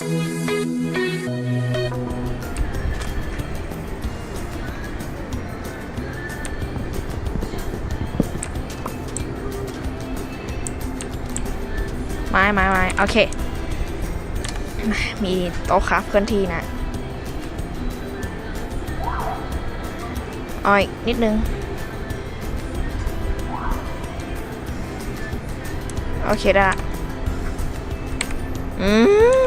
ไม้ไม้ไม้โอเค มีโต๊ะคราฟเคลื่อนที่นะอาอีกนิดนึง โอเคได้ละอืม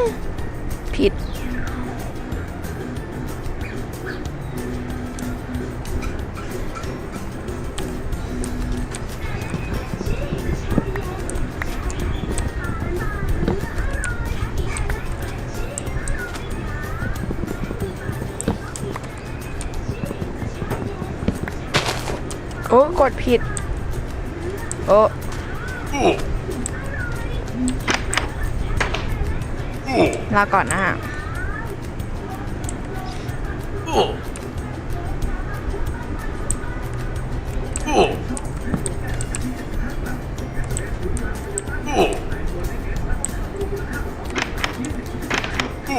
ดผิด โอ้ลาก่อนนะฮะ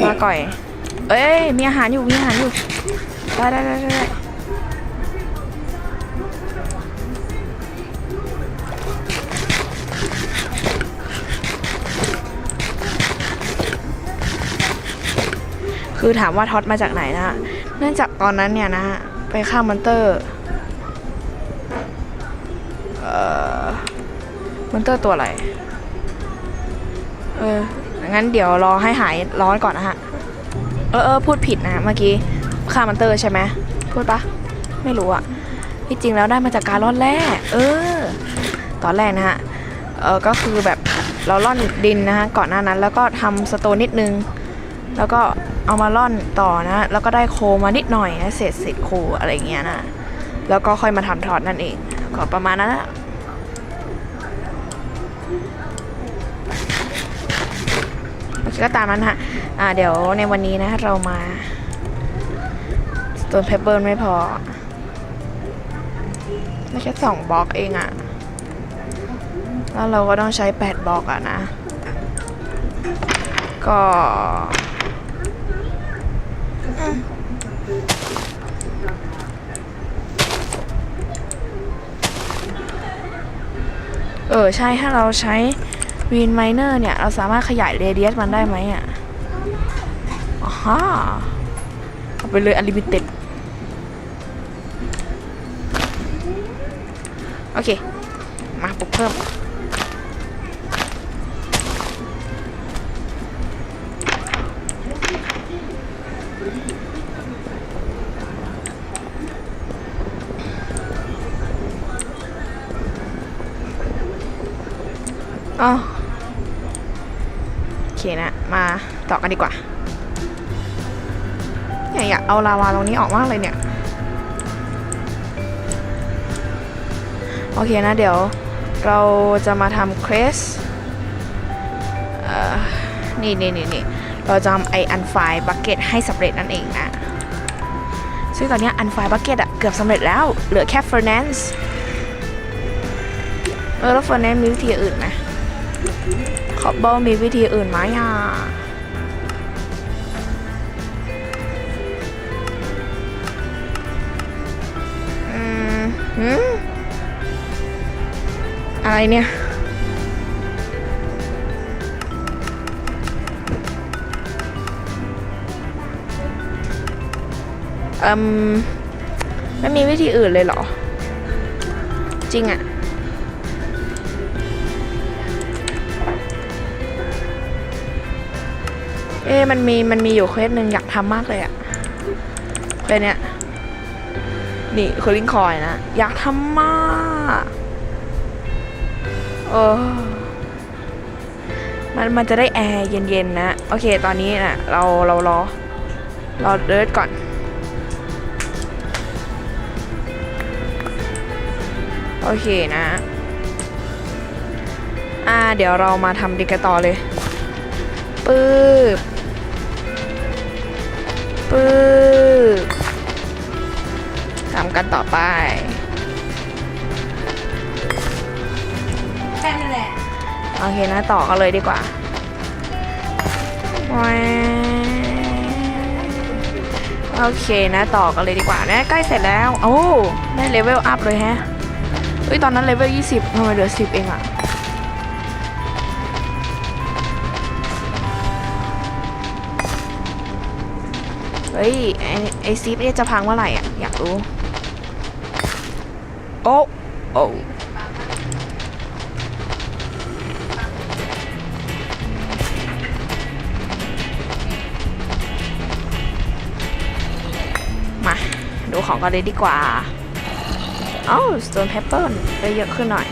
มาก่อย เอ้ย มีอาหารอยู่ มีอาหารอยู่ ได้ได้ได้ได้ คือถามว่าท็อตมาจากไหนนะเนื่องจากตอนนั้นเนี่ยนะฮะไปฆ่ามอนเตอร์เอ่อมอนเตอร์ตัวอะไรเอองั้นเดี๋ยวรอให้หายร้อนก่อนนะฮะเออเออพูดผิดนะเมื่อกี้ฆ่ามอนเตอร์ใช่ไหมพูดปะไม่รู้อะที่จริงแล้วได้มาจากการร่อนแร่เออ ตอนแรกนะฮะเออก็คือแบบเราร่อนดินนะฮะก่อนหน้านั้นแล้วก็ทำสโตนนิดนึง แล้วก็ เอามาร่อนต่อนะ แล้วก็ได้โคมานิดหน่อยนะเศษเศษโคอะไรเงี้ยนะแล้วก็ค่อยมาทำทอดนั่นเองก็ประมาณนั้นนะโอเคก็ตามนั้นฮะอ่าเดี๋ยวในวันนี้นะเรามา Stone Pepper ไม่พอไม่แค่สองบล็อกเองอะแล้วเราก็ต้องใช้แปดบล็อกอะนะ ก็ เออใช่ถ้าเราใช้วีนไมเนอร์เนี่ย เราสามารถขยายเรเดียสมันได้ไหมอะฮะเอาไปเลยอ n l ลิมิเต็ดโอเค มาปลุกเพิ่ม ต่อกันดีกว่าเนี่ยอยากเอาลาวาตรงนี้ออกมากเลยเนี่ย โอเคนะเดี๋ยวเราจะมาทำเครสเอ่อนี่นี่นี่นี่เราจะทำไออันไฟบักเก็ตให้สำเร็จนั่นเองนะ ซึ่งตอนนี้อันไฟบักเก็ตอะเกือบสำเร็จแล้ว เหลือแค่เฟอร์นนซ์เออแล้วเฟอร์นนซ์มีวิธีอื่นไหมขอบอมีวิธีอื่นไหมอะ อะไรเนี่ย อืมไม่มีวิธีอื่นเลยเหรอ จริงอะเอ๊มันมีมันมีอยู่เควสหนึ่งอยากทำมากเลยอะเควสเนี้ยนี่คือลิงคอยนะ อยากทำมาก ออมันมันจะได้แอร์เย็นๆนะ โอเค ตอนนี้นะเราเรารอรอเดิร์ดก่อน โอเคนะ อ่า เดี๋ยวเรามาทำดิกต่อเลย ปื๊บ ปื๊บทำกันต่อไป อเคนะต่อกันเลยดีกว่าโอเคนะต่อกันเลยดีกว่านะใกล้เสร็จแล้ว โอ้ได้เลเวลอัพเลยแฮะเฮ้ยตอนนั้นเลเวล20ทำไมเหลือ 10 เองอะเฮ้ยไอไอซีฟเนี่ยจะพังเมื่อไหร่อะอยากรู้ โอ้โอ้ ดูของกันเลยดีกว่าเอ้า stone pepper ได้เยอะขึ้นหน่อย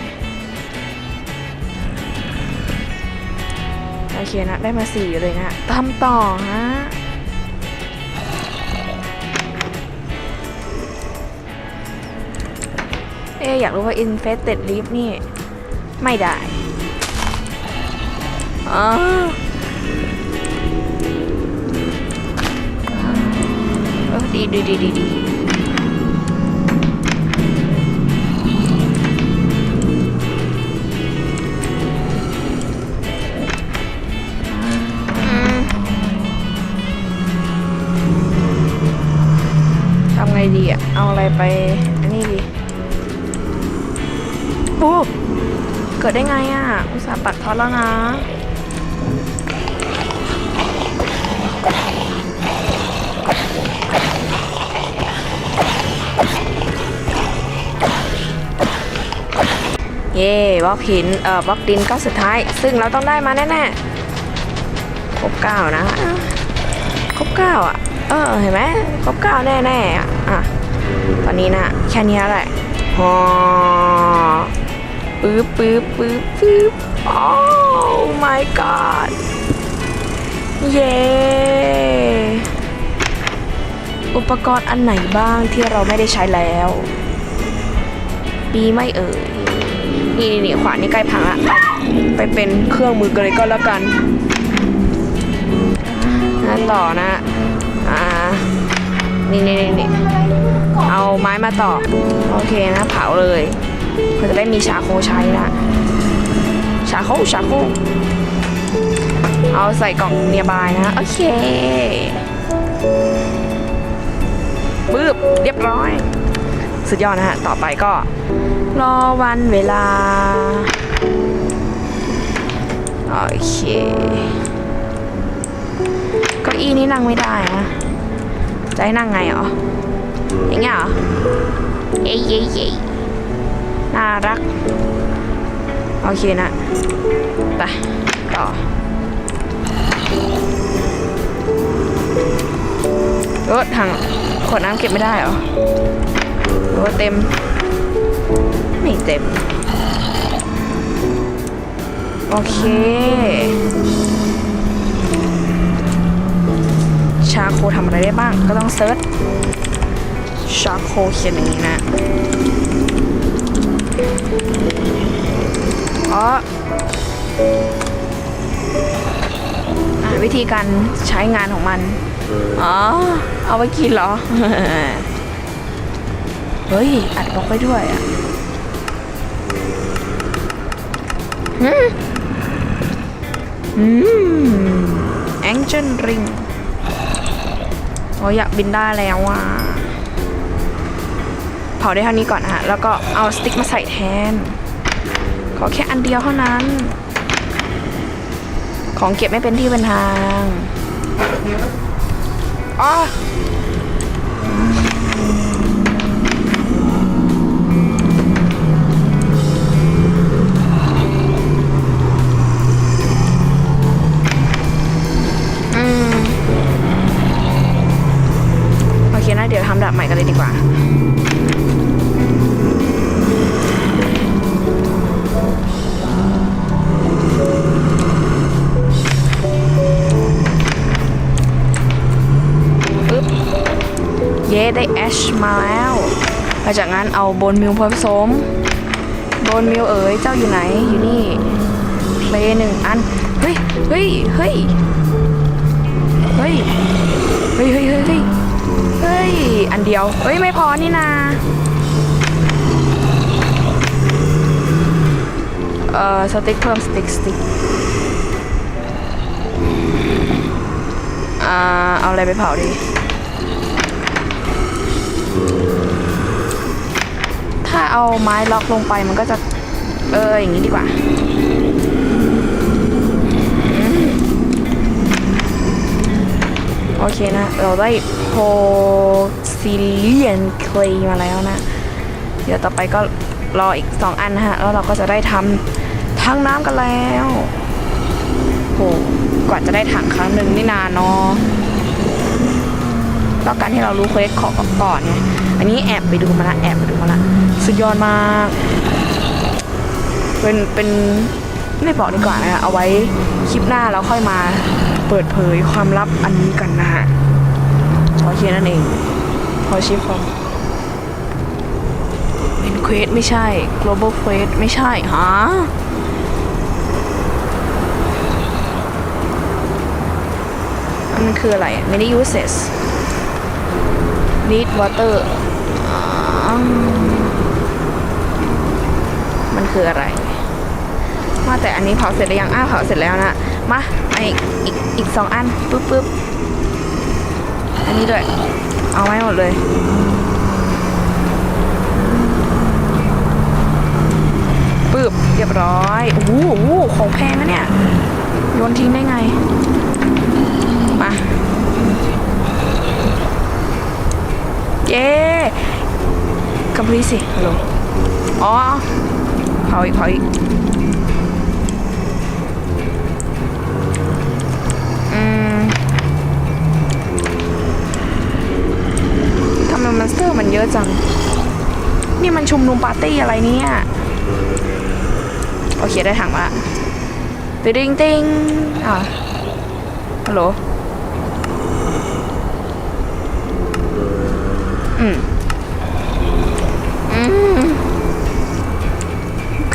โอเคนะ ได้มาสี่เลยนะทำต่อฮะเอ๊อยากรู้ว่า infested leaf นี่ ไม่ได้อ๋อเออดีดีดีดีดี ไรไปอันนี้ดีโอ้เกิดได้ไงอะ อุตส่าห์ปัดทอดแล้วนะเย่บล็อกหิน เอ่อบล็อกดินก้อนสุดท้าย ซึ่งเราต้องได้มาแน่ๆ ครบเก้านะ ครบเก้าอะ เออ เห็นไหมครบเก้าแน่ๆอะอะ ตอนนี้นะแค่นี้แหละฮอปึ๊บปึ๊บปึ๊บปึ๊บโอ้ my god เย้อุปกรณ์อันไหนบ้างที่เราไม่ได้ใช้แล้วมีไหม่เอ่ยนี่นี่นี่ขวานนี่ใกล้พังละเอาไปเป็นเครื่องมือกันเลยก็แล้วกันนั่นต่อนะ อ่า นี่นี่นี่นี่ เอาไม้มาต่อ โอเคนะเผาเลยเพื่อจะได้มีชาโคใช้นะ ชาโคชาโคเอาใส่กล่องเนียบายนะ โอเคปึ๊บเรียบร้อย สุดยอดนะฮะ ต่อไปก็ รอวันเวลา โอเคเก้าอี้นี้นั่งไม่ได้นะจะให้นั่งไงเหรอ อย่างเงี้ยเหรอเย้เย้เย้น่ารัก โอเคนะ ไป ต่อรถถังขวดน้ำเก็บไม่ได้เหรอรถเต็ม ไม่เต็ม โอเค ชาโคทำอะไรได้บ้างก็ต้องเซิร์ช ชาโคเขียนอย่างนี้นะอ๋อวิธีการใช้งานของมัน อ๋อ เอาไว้กินเหรอ เฮ้ย อัดบล็อกไว้ด้วยอะหืมอืมแองเจิลริงโอ้ยอยากบินได้แล้วอะ เผาได้เท่านี้ก่อนนะฮะแล้วก็เอาสติ๊กมาใส่แทน ขอแค่อันเดียวเท่านั้น ของเก็บไม่เป็นที่เป็นทางอ๋อ ชมาแล้วหลังจากนั้นเอาโบนมิลผสมโบนมิลเอ๋ยเจ้าอยู่ไหนอยู่นี่เพลหนึ่งอันเฮ้ยเฮ้ยเฮ้ยเฮ้ยเฮ้ยเฮ้ยเฮ้ยเฮ้ยอันเดียวเฮ้ยไม่พอนี่นาเอ่อสติ๊กเพิ่มสติ๊กสติ๊กอ่าเอาอะไรไปเผาดี ถ้าเอาไม้ล็อกลงไปมันก็จะ เอออย่างนี้ดีกว่าโอเคนะ เราได้โพซิเลียนเคลมาแล้วนะ เดี๋ยวต่อไปก็รออีก 2 อันฮะ แล้วเราก็จะได้ทำทั้งน้ำกันแล้วโหกว่าจะได้ถังครั้งหนึ่งนี่นานเนาะ แล้วการที่เรารู้เควสขอก่อนไงอันนี้แอบไปดูมาละแอบไปดูมาละสุดยอดมาก เป็นเป็นไม่บอกดีกว่านะเอาไว้คลิปหน้าแล้วค่อยมาเปิดเผยความลับอันนี้กันนะฮะโอเคนั่นเอง พอชีพคอมเป็นเควสไม่ใช่ global quest ไม่ใช่ฮะมันคืออะไร many uses need water อ๋อมันคืออะไร ว่าแต่อันนี้เผาเสร็จหรือยัง อ้าวเผาเสร็จแล้วนะ มาไออีกอีกสองอันปึ๊บปึ๊บอันนี้ด้วย เอาไว้หมดเลย ปึ๊บ เรียบร้อยโอ้โหของแพงนะเนี่ย โยนทิ้งได้ไง มา เย้กำพลีสิฮัลโหลอ๋อเผาอีกเผาอีกอืมทำไมมันสเตอร์มันเยอะจัง นี่มันชุมนุมปาร์ตี้อะไรเนี่ย โอเคได้ถังละติงติงอะฮัลโหล อืม อืม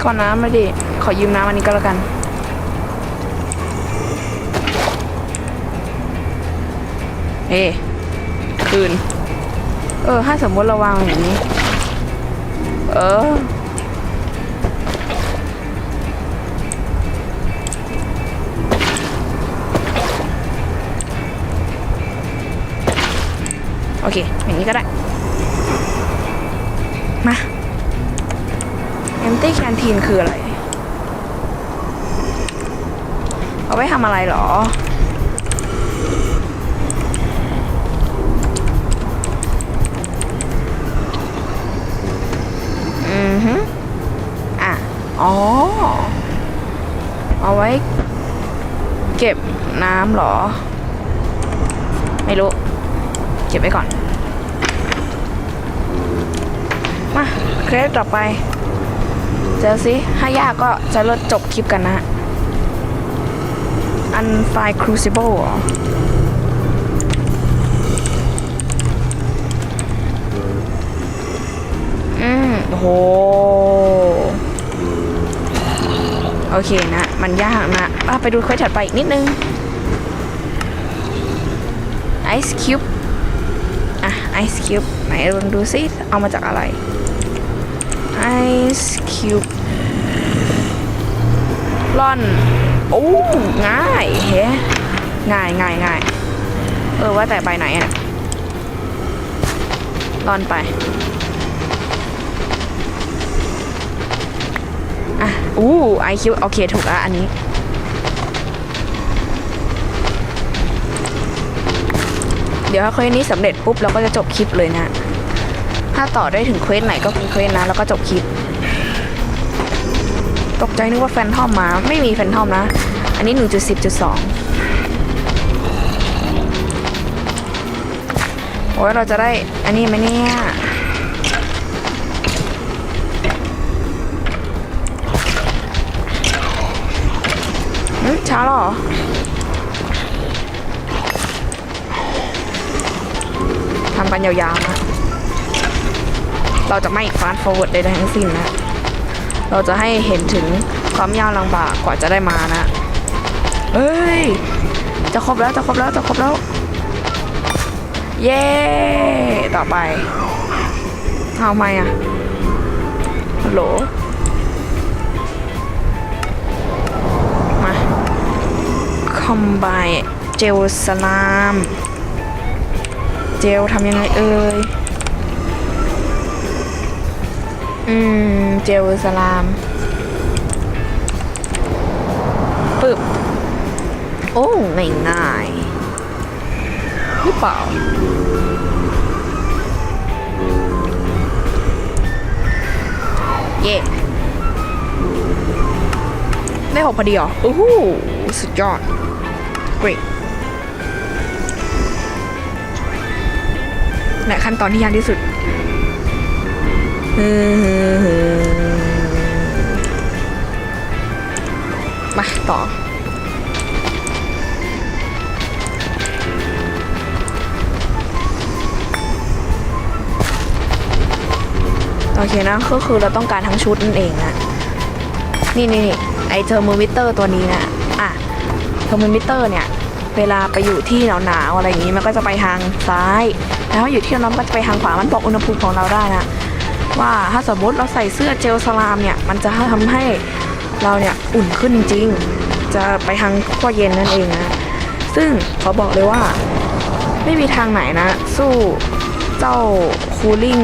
ขอน้ำมาดิ ขอยืมน้ำอันนี้ก็แล้วกัน เอ้คืน เออ ถ้าสมมติเราวางอย่างนี้ เออ โอเค อย่างนี้ก็ได้ มา empty canteen คืออะไร เอาไว้ทำอะไรหรอ อือฮึอะ อ๋อ เอาไว้ เก็บน้ำเหรอ ไม่รู้ เก็บไว้ก่อน มา เครดต่อไป เจอสิถ้ายากก็จะเลิกจบคลิปกันนะ อันไฟครูซิเบิลออืมโห โอเคนะ มันยากนะอะไปดูเควสถัดไปอีกนิดนึง Ice Cube อะ Ice Cube ไหนลองดูซิ เอามาจากอะไร Ice Cube ร่อน โอ้ง่ายเฮ้ง่ายง่ายง่ายเออว่าแต่ใบไหนอะร่อนไป อะ อู้ไอคิวโอเค ถูกล้วอันนี้ เดี๋ยวถ้าเควสนี้สำเร็จปุ๊บ เราก็จะจบคลิปเลยนะ ถ้าต่อได้ถึงเควสไหนก็เป็นเควสนะแล้วก็จบคลิป ตกใจนึกว่าแฟนทอมมา ไม่มีแฟนทอมนะ อันนี้ 1.10.2 โอ้ยเราจะได้ อันนี้ไหมเนี่ยอืมช้าเหรอทำกันยาวๆนะ เราจะไม่ฟาสต์ฟอร์เวิร์ดใดๆทั้งสิ้นนะ เราจะให้เห็นถึงความยากลำบากกว่าจะได้มานะเอ้ย จะครบแล้วจะครบแล้วจะครบแล้ว เย้ ต่อไปเอาไหมอะฮัลโหลมา combine เจลสลาม เจลทำยังไงเอ่ย อืม เจลสลามปึบโอ้ง่ายง่ายหรือเปล่าเย่ได้หกพอดีเหรอโอ้โหสุดยอด great และขั้นตอนที่ยากที่สุด มาต่อ โอเคนะ ก็คือเราต้องการทั้งชุดนั่นเองนะ นี่นี่นี่ไอเทอร์โมมิเตอร์ตัวนี้นะ อะ เทอร์โมมิเตอร์เนี่ย เวลาไปอยู่ที่หนาวๆอะไรอย่างนี้ มันก็จะไปทางซ้าย แล้วอยู่ที่ร้อนมันก็จะไปทางขวา มันบอกอุณหภูมิของเราได้นะ ว่าถ้าสมมติเราใส่เสื้อเจลสลามเนี่ย มันจะทำให้เราเนี่ยอุ่นขึ้นจริงๆ จะไปทางขั้วเย็นนั่นเองนะ ซึ่งขอบอกเลยว่า ไม่มีทางไหนนะ สู้เจ้าคูลิ่ง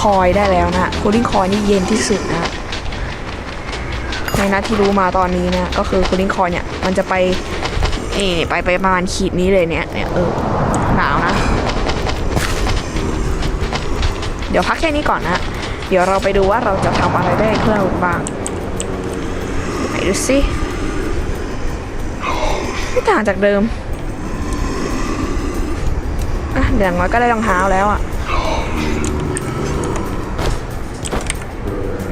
คอยได้แล้วนะคูลิ่งคอยนี่เย็นที่สุดนะในนัดที่รู้มาตอนนี้นี่ยก็คือคูลิ่งคอยเนี่ยมันจะไปนี่ไปไปประมาณขีดนี้เลยเนี่ยเนี่ยเออหนาวนะ เดี๋ยวพักแค่นี้ก่อนนะ เดี๋ยวเราไปดูว่าเราจะทำอะไรได้เพื่อเราบ้างไหนดูสิไม่ต่างจากเดิมอะเดี๋ยวอย่างน้อยก็ได้รองเท้าแล้วอะ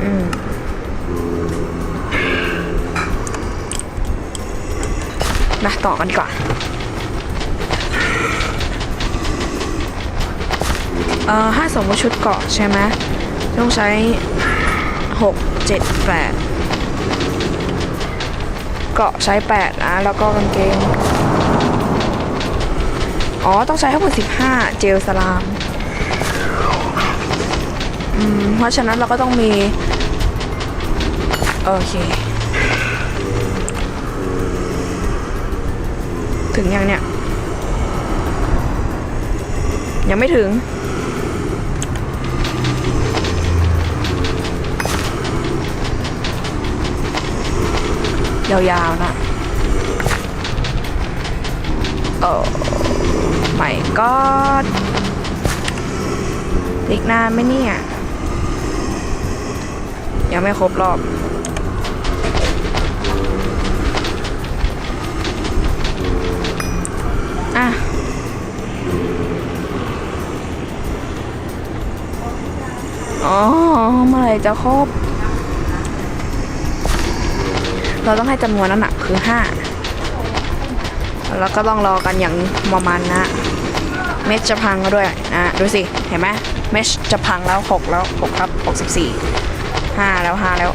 อืมมาต่อกันดีกว่า เอ่อถ้าสมมติชุดเกาะใช่ไหมต้องใช้หกเจ็ดแปดเกาะใช้แปดนะ แล้วก็กางเกง อ๋อ ต้องใช้ทั้งหมดสิบห้าเจลสลาม อืม เพราะฉะนั้นเราก็ต้องมี โอเค ถึงยังเนี่ย ยังไม่ถึง ยาวๆนะโอ้ไม่ก็อีกนานไหมเนี่ย ยังไม่ครบรอบอะอ๋อเมื่อไรจะครบ เราต้องให้จำนวนนั้นนะคือห้าแล้วก็ต้องรอกันอย่างประมาณนะ เมชจะพังก็ด้วยนะดูสิ เห็นไหมเมชจะพังแล้วหกแล้วหกครับหกสิบสี่ห้าแล้วห้าแล้ว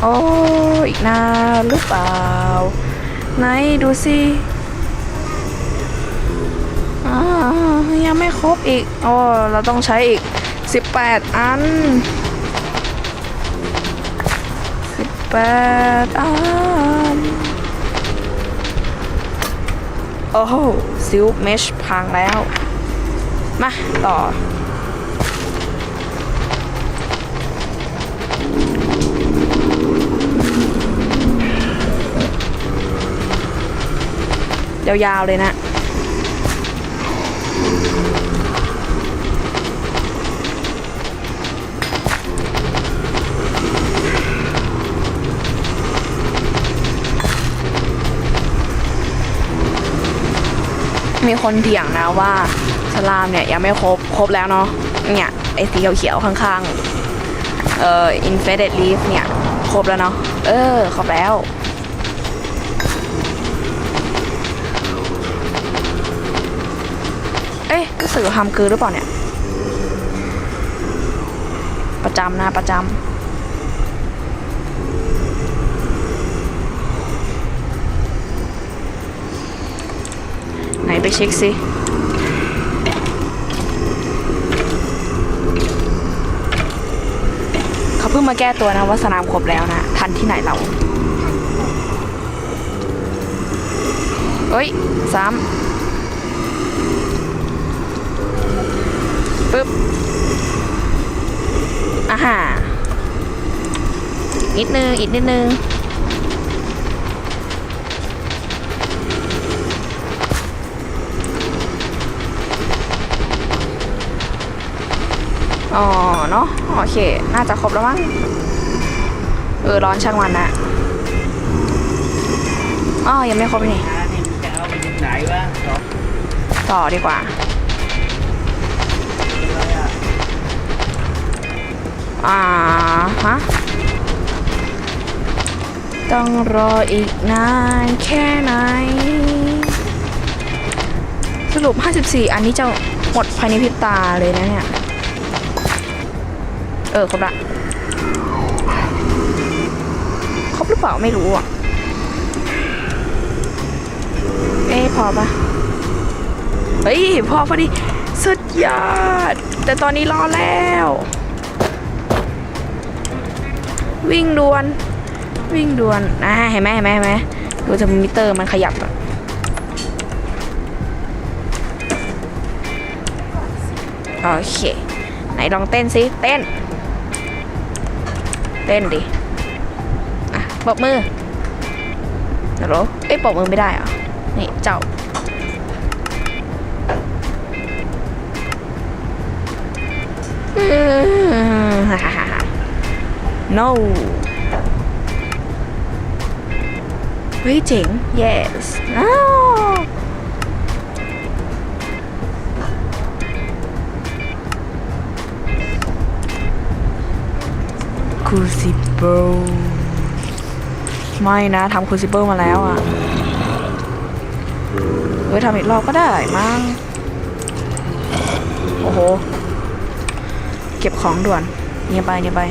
โอ้อีกนานหรือเปล่า ไหนดูสิ ยังไม่ครบอีกโอ้เราต้องใช้อีก 18 อัน 18 อัน โอ้โหซิลเมชพังแล้ว มา ต่อยาวๆเลยนะ มีคนเถียงนะว่าสลามเนี่ยยังไม่ครบครบแล้วเนาะเนี่ยไอ้สีเขียวๆข้างๆเอ่อ infected leaf เนี่ยครบแล้วเนาะเออครบแล้วเอ๊ะกระสือทำคือหรือเปล่าเนี่ย ประจำนะประจำ ไหนไปเช็คสิเขาเพิ่งมาแก้ตัวนะว่าสนามครบแล้วนะ ทันที่ไหนเราเอ้ยสามปึ๊บอ่าฮะนิดนึง อีกนิดนึง อ๋อเนาะโอเค น่าจะครบแล้วมั้งเออร้อนช่างมันนะอ๋อยังไม่ครบนี่ À, thì mình sẽ เอาไปยุคไหนวะสองต่อดีกว่าอะอ่าฮะต้องรออีกนานแค่ไหน สรุป 54 อันนี้จะหมดภายในพริบตาเลยนะเนี่ย เออครบละครบหรือเปล่าไม่รู้อะ เอ๊พอปะเฮ้ยพอพอดี สุดยอด แต่ตอนนี้รอแล้ว วิ่งดวน วิ่งดวนอ่าเห็นไหมเห็นไหมเห็นไหมดูจะมิเตอร์มันขยับอะโอเค ไหนลองเต้นสิ เต้น เต้นดิอะปรบมือฮัลโหลเอ้ยปรบมือไม่ได้เหรอนี่เจ้าฮ่าฮ่าฮ่าฮ่า no เฮ้ยเจ๋ง yes อ้าว คูซิเบิลไม่นะทำคูซิเบิลมาแล้วอะเฮ้ยทำอีกรอบก็ได้มั้งโอ้โห เก็บของด่วนเงียบไปเงียบไป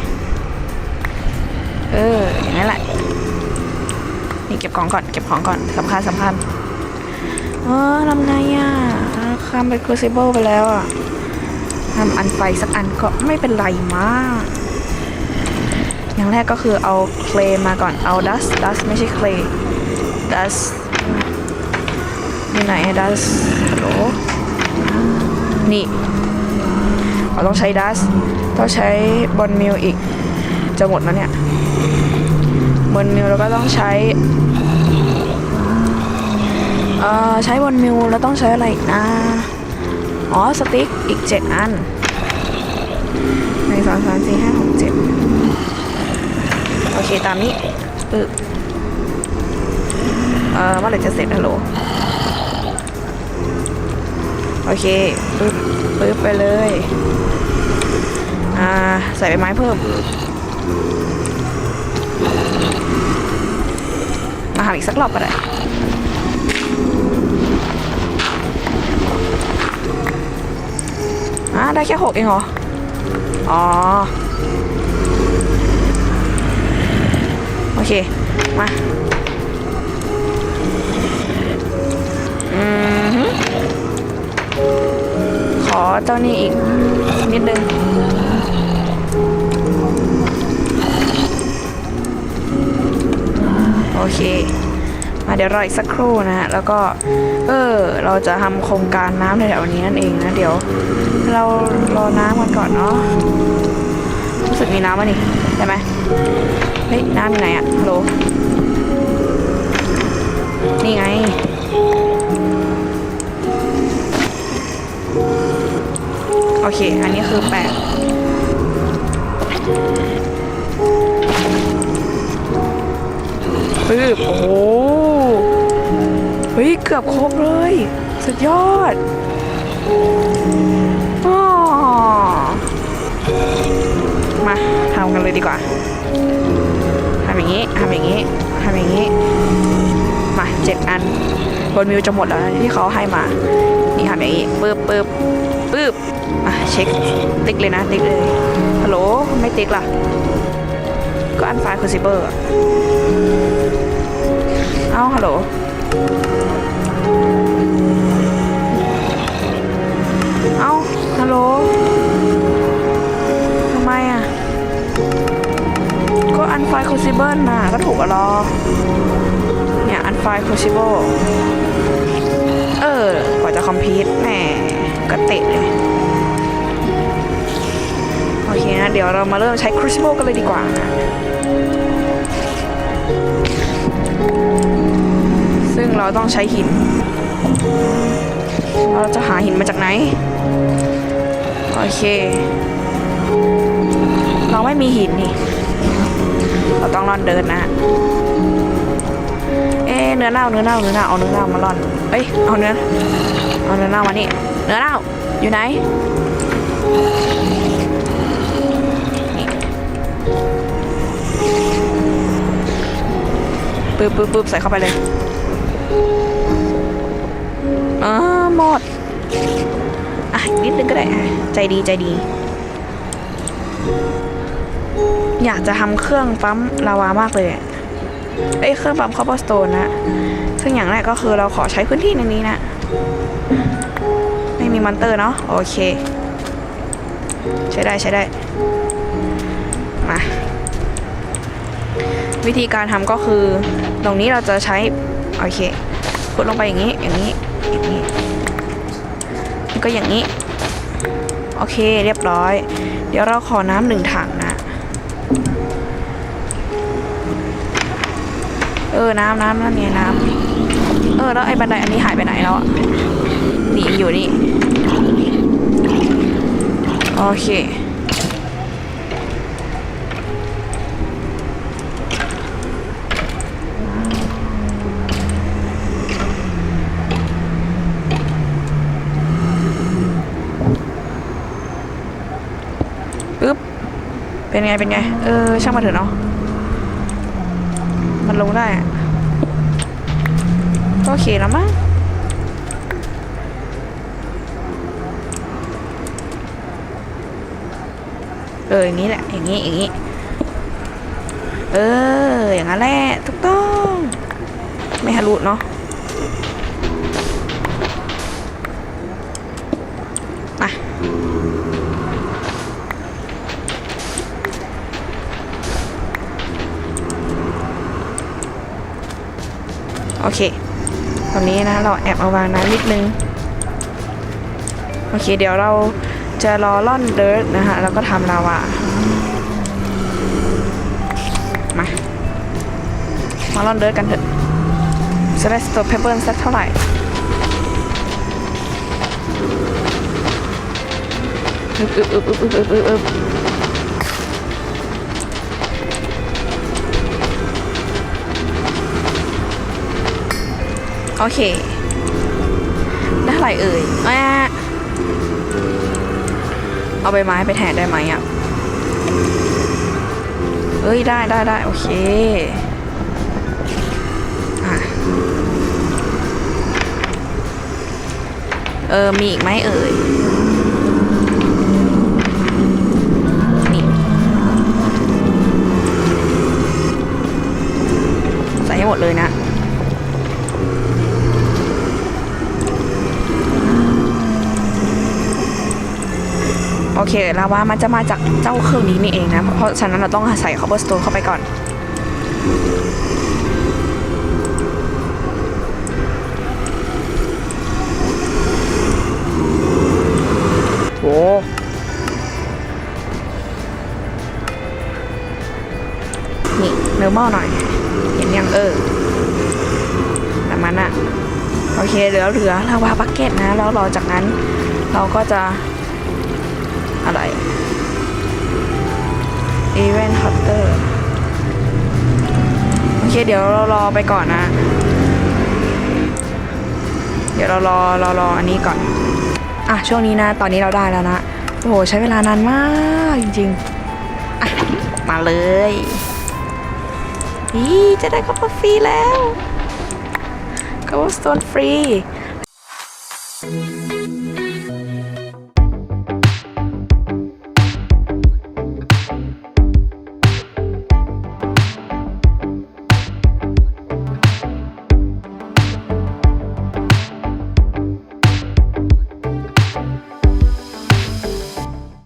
เออ อย่างนั้นแหละ นี่เก็บของก่อน เก็บของก่อนสำคัญสำคัญเออทำไงอะข้ามไป crucible ไปแล้วอะทำอันไฟสักอันก็ไม่เป็นไรมาก อย่างแรกก็คือเอาเคลมาก่อนเอา dust dust ไม่ใช่ clay dust นี่ไหน dust ฮัลโหลนี่เราต้องใช้ dust ต้องใช้บอนมิลอีก จะหมดแล้วเนี่ยบนมิวแล้วก็ต้องใช้เอ่อใช้บนมิวแล้วต้องใช้อะไรอีกนะอ๋อสติ๊กอีกเจ็ดอันหนึ่งสองสามสี่ห้าหกเจ็ด โอเคตามนี้ปึ๊บเอ่อเมื่อไรจะเสร็จฮัลโหลโอเคปึ๊บปึ๊บไปเลย อ่า ใส่ใบไม้เพิ่ม มาหาอีกสักรอบก็ได้อ่าได้แค่หกเองเหรอ อ๋อ โอเค มาอืมฮึขอเจ้านี่อีก นิดนึงโอเค มาเดี๋ยวรออีกสักครู่นะฮะ แล้วก็ เออ เราจะทำโครงการน้ำในแถวนี้นั่นเองนะ เดี๋ยว เรารอน้ำกันก่อนเนาะ รู้สึกมีน้ำมั้นี่ ได้ไหม เฮ้ยน้ำอยู่ไหนอะฮัลโหลนี่ไง โอเค อันนี้คือแปดปึ๊บโอ้โหเฮ้ย เกือบครบเลย สุดยอดอ้อมาทำกันเลยดีกว่าำอย่างนี้ทำอย่างนี้ทำอย่างนี้ มาเจ็ดอันบนมิวจะหมดแล้วนะที่เขาให้มา นี่ทำอย่างนี้ปึ๊บปึ๊บปึ๊บอะเช็คติ๊กเลยนะติ๊กเลยฮัลโหลไม่ติ๊กล่ะ ก็อันไฟล์คอนซิเบอร์เอ้าฮัลโหลเอ้าฮัลโหลันไฟคอสิเบิลน่ะก็ถูกอะรอ เนี่ยอันไฟครูซิเบิลเออกว่าจะคอมพิวต์แหมก็เตะเลย โอเคนะเดี๋ยวเรามาเริ่มใช้ครูซิเบิลกันเลยดีกว่านะซึ่งเราต้องใช้หิน เราจะหาหินมาจากไหน โอเค เราไม่มีหินนี่ เราต้องร่อนเดินนะเอ๊เนื้อเน่าเนื้อเน่าเนื้อเน่าเอาเนื้อเน่ามาร่อน เอ้ยเอาเนื้อเอาเนื้อเน่ามานี่เนื้อเน่าอยู่ไหนปึ๊บปึ๊บปึ๊บใส่เข้าไปเลยอ่าหมด อะอีกนิดนึงก็ได้ใจดีใจดี อยากจะทำเครื่องปั๊มลาวามากเลยเอ้ยเครื่องปั๊มคอปเปอร์สโตนนะซึ่งอย่างแรกก็คือเราขอใช้พื้นที่ในนี้นะ ไม่มีมอนเตอร์เนาะโอเค ใช้ได้ใช้ได้ มาวิธีการทำก็คือตรงนี้เราจะใช้ โอเคกดลงไปอย่างนี้อย่างนี้อย่างนี้ก็อย่างนี้ โอเคเรียบร้อย เดี๋ยวเราขอน้ำหนึ่งถังนะ ออ น้ำน้ำนั่นไงน้ำเออ แล้วไอ้บันไดอันนี้หายไปไหนแล้วอะนี่อยู่นี่ โอเคปึ๊บเป็นไง เป็นไง เออ ช่างมาเถอะเนาะ ลงได้ก็โอเคแล้วมั้งเอออย่างนี้แหละ อย่างนี้อย่างนี้ เออ อย่างนั้นแหละถูกต้อง ไม่ฮารุเนาะมา อเคตอนนี้นะเราแอบเอาวางน้ำนิดนึง โอเค เดี๋ยวเราจะรอล่อนเดิร์ดนะคะแล้วก็ทำลาวามามาล่อนเดิร์ดกันเถอะจะได้สโตรเพเปอร์สักเท่าไหร่อึบอึบอึบอึบอึบอึบอึบอึบ โอเค ได้เท่าไหร่เอ่ยแม่เอาใบไม้ไปแทนได้ไหมอะเอ้ยได้ได้ได้โอเคอเออ มีอีกไหมเอ่ย นี่ ใส่ให้หมดเลยนะ โอเคลาวามันจะมาจากเจ้าเครื่องนี้นี่เองนะ เพราะฉะนั้นเราต้องใส่คอ b เ e อร์สโตนเข้าไปก่อนโหนี่เนื้อหม้อหน่อย เห็นยังเออน้ำมันอะโอเคเหลือเหลือลาวาบักเก็ตนะ แล้วรอจากนั้นเราก็จะ อะไร Event Cutter โอเค เดี๋ยวเรารอไปก่อนนะ เดี๋ยวเรารอรอรออันนี้ก่อน อะช่วงนี้นะ ตอนนี้เราได้แล้วนะ โอ้โห ใช้เวลานานมากจริงๆอะมาเลยนี่จะได้คัพฟรีแล้วคัพสโตนฟรี